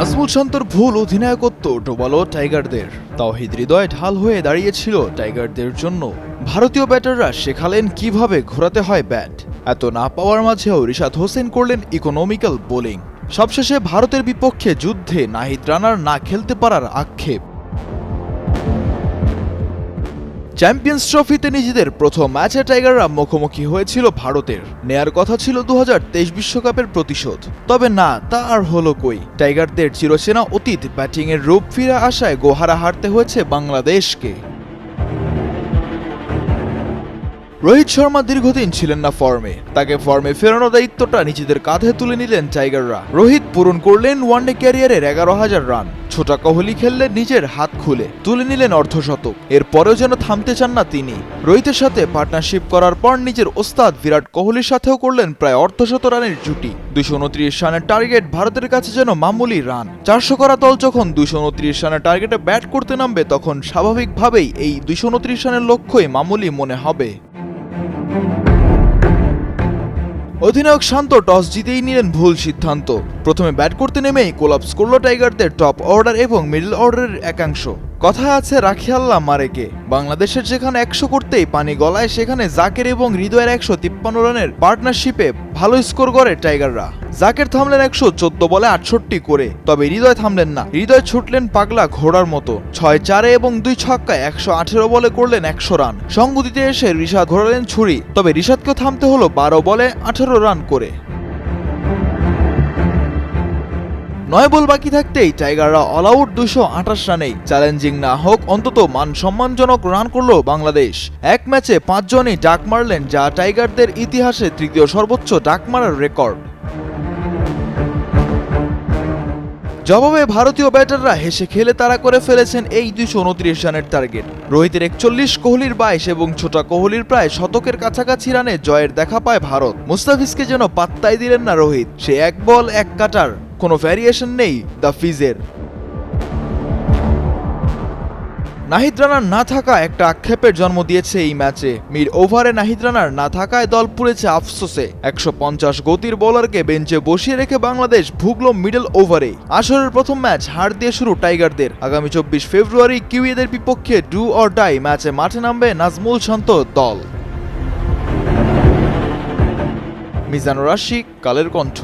নাজমুল শান্তর ভুল অধিনায়কত্ব ডোবালো টাইগারদের। তাওহিদ হৃদয় ঢাল হয়ে দাঁড়িয়েছিল টাইগারদের জন্য। ভারতীয় ব্যাটাররা শেখালেন কীভাবে ঘোরাতে হয় ব্যাট। এত না পাওয়ার মাঝেও রিশাদ হোসেন করলেন ইকোনমিক্যাল বোলিং সবশেষে ভারতের বিপক্ষে যুদ্ধে নাহিদ রানার না খেলতে পারার আক্ষেপ। চ্যাম্পিয়ন্স ট্রফিতে নিজেদের প্রথম ম্যাচে টাইগাররা মুখোমুখি হয়েছিল ভারতের। নেয়ার কথা ছিল দু বিশ্বকাপের প্রতিশোধ। তবে না, তা আর হলো কই? টাইগারদের চিরসেনা অতীত ব্যাটিংয়ের রূপ ফিরে আসায় গোহারা হারতে হয়েছে বাংলাদেশকে। রোহিত শর্মা দীর্ঘদিন ছিলেন না ফর্মে। তাকে ফর্মে ফেরানোর দায়িত্বটা নিজেদের কাঁধে তুলে নিলেন টাইগাররা। রোহিত পূরণ করলেন ওয়ানডে ক্যারিয়ারের এগারো হাজার রান। ছোটা কোহলি খেললে নিজের হাত খুলে তুলে নিলেন অর্ধশতক এরপরেও যেন থামতে চান না তিনি। রোহিতের সাথে পার্টনারশিপ করার পর নিজের ওস্তাদ বিরাট কোহলির সাথেও করলেন প্রায় অর্ধশত রানের জুটি। দুশো উনত্রিশ রানের টার্গেট ভারতের কাছে যেন মামুলি রান। চারশো করা দল যখন দুশো উনত্রিশ রানের টার্গেটে ব্যাট করতে নামবে, তখন স্বাভাবিকভাবেই এই দুশো উনত্রিশ রানের লক্ষ্যই মামুলি মনে হবে। অধিনায়ক শান্ত টস জিতেই নিলেন ভুল সিদ্ধান্ত। প্রথমে ব্যাট করতে নেমেই কোলাপস করল টাইগারদের টপ অর্ডার এবং মিডল অর্ডারের একাংশ। কথা আছে রাখি আল্লাহ মারেকে। বাংলাদেশের যেখানে একশো করতেই পানি গলায়, সেখানে জাকের এবং হৃদয়ের একশো তিপ্পান্ন রানের পার্টনারশিপে ভালো স্কোর করে টাইগাররা। জাকের থামলেন একশো চোদ্দ বলে আটষট্টি করে, তবে হৃদয় থামলেন না। হৃদয় ছুটলেন পাগলা ঘোড়ার মতো। ছয় চারে এবং দুই ছক্কায় একশো আঠেরো বলে করলেন একশো রান। সঙ্গ দিতে এসে ঋষাদ ঘোরালেন ছুরি, তবে ঋষাদকেও থামতে হলো বারো বলে আঠেরো রান করে। নয় বল বাকি থাকতেই টাইগাররা অল আউট দুশো আঠাশ রানেই চ্যালেঞ্জিং না হোক, অন্তত মান সম্মানজনক রান করল বাংলাদেশ। এক ম্যাচে পাঁচজনই ডাক মারলেন, যা টাইগারদের ইতিহাসে তৃতীয় সর্বোচ্চ ডাক মারার রেকর্ড জবাবে ভারতীয় ব্যাটাররা হেসে খেলে তারা করে ফেলেছেন এই দুইশো উনত্রিশ রানের টার্গেট রোহিতের একচল্লিশ কোহলির বাইশ এবং ছোটা কোহলির প্রায় শতকের কাছাকাছি রানে জয়ের দেখা পায় ভারত। মুস্তাফিজকে যেন পাত্তাই দিলেন না রোহিত, সে এক বল, এক কাটার। কোনো ভ্যারিয়েশন নেই দ্য ফিজের নাহিদ রানার না থাকা একটা আক্ষেপের জন্ম দিয়েছে এই ম্যাচে মিড ওভারে নাহিদ রানার না থাকায় দল পুড়েছে আফসোসে। একশো পঞ্চাশ গতির বোলারকে বেঞ্চে বসিয়ে রেখে বাংলাদেশ ভুগল মিডল ওভারে আসরের প্রথম ম্যাচ হার দিয়ে শুরু টাইগারদের। আগামী চব্বিশ ফেব্রুয়ারি কিউইদের বিপক্ষে ডু অর ডাই ম্যাচে মাঠে নামবে নাজমুল শান্ত দল। মিজানুর রাশিক, কালের কণ্ঠ।